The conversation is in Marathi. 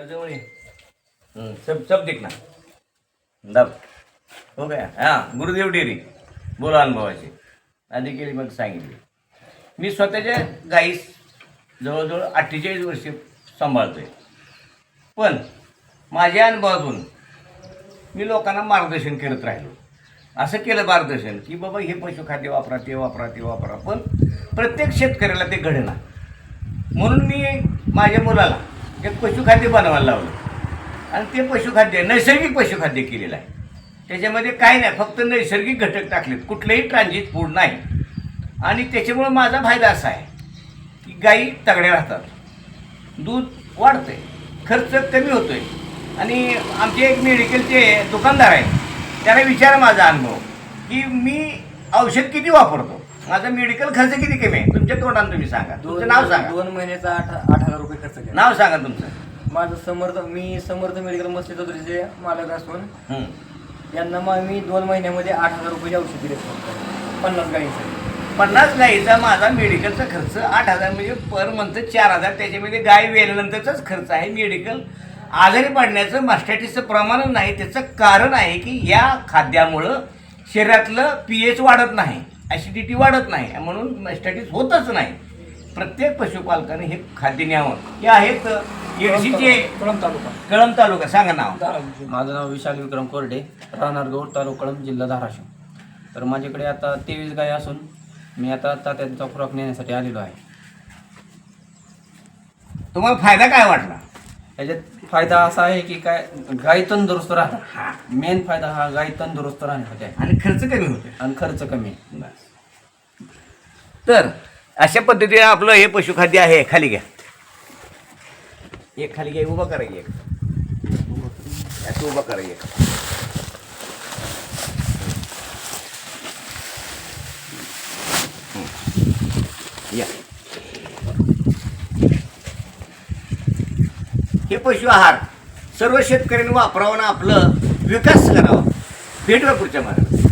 त्या जवळ सब सब दिख ना? दाब हो काय? हां गुरुदेव डेअरी. बोला अनुभवाचे. आधी केली मग सांगितली. मी स्वतःच्या गाईस जवळजवळ अठ्ठेचाळीस वर्ष सांभाळतोय. पण माझ्या अनुभवातून मी लोकांना मार्गदर्शन करत राहिलो. असं केलं मार्गदर्शन की बाबा हे पशुखाद्य वापरा ते वापरा ते वापरा. पण प्रत्येक शेतकऱ्याला ते घडेना. म्हणून मी माझ्या मुलाला एक पशुखाद्य बनवायला लावलं. आणि ते पशुखाद्य नैसर्गिक पशुखाद्य केलेलं आहे. त्याच्यामध्ये काय नाही फक्त नैसर्गिक घटक टाकलेत. कुठलेही ट्रान्झिट फूड नाही. आणि त्याच्यामुळं माझा फायदा असा आहे की गाई तगड्या राहतात. दूध वाढतंय खर्च कमी होतोय. आणि आमचे एक मेडिकलचे दुकानदार आहे त्याला विचार माझा अनुभव की मी औषध किती वापरतो? माझा मेडिकल खर्च किती कमी आहे? तुमच्या तोंडाने तुम्ही सांगा. तुमचं नाव सांगा. दोन महिन्याचा आठ आठ हजार रुपये खर्च केला. नाव सांगा तुमचं. माझं समर्थ मी समर्थ मेडिकल मस्जिद चौधरीचे मालक असून हं. यांना मग मी दोन महिन्यामध्ये आठ हजार रुपये औषध दिले पन्नास गाईंसाठी पन्नास गाईचा माझा मेडिकलचा खर्च आठ हजार म्हणजे पर मंथ चार हजार. त्याच्यामध्ये गाय वेल्यानंतरचाच खर्च आहे. मेडिकल आजारी पडण्याचं मास्टॅटिसचं प्रमाणच नाही. त्याचं कारण आहे की या खाद्यामुळं शरीरातलं पी एच वाढत नाही. ॲसिडिटी वाढत नाही. म्हणून मास्टॅटिस होतच नाही. प्रत्येक पशुपालकाने हे खाद्य न्यावं. हे आहेत येडशीचे कळम तालुका. कळम तालुका. सांगा नाव. माझं नाव विशाल विक्रम कोरडे राहणार गौड तालुका कळंब जिल्हा धाराशिव. तर माझ्याकडे आता तेवीस गाय असून मी आता तात्यांचा खुराक नेण्यासाठी आलेलो आहे. तुम्हाला फायदा काय वाटला? याच्यात फायदा असा आहे की काय गाय तंदुरुस्त राहतात. मेन फायदा हा गाय तंदुरुस्त राहण्यासाठी आहे आणि खर्च कमी होतोय आणि खर्च कमी. तर अशा पद्धतीने आपलं हे पशुखाद्य आहे खाली घ्या. एक खाली घ्या उभा करा एक. याचं उभा करा एक. हे पशु आहार सर्व शेतकऱ्यांनी वापरावं आणि आपलं विकास करावा. भेटूया पुढच्या मार्गात.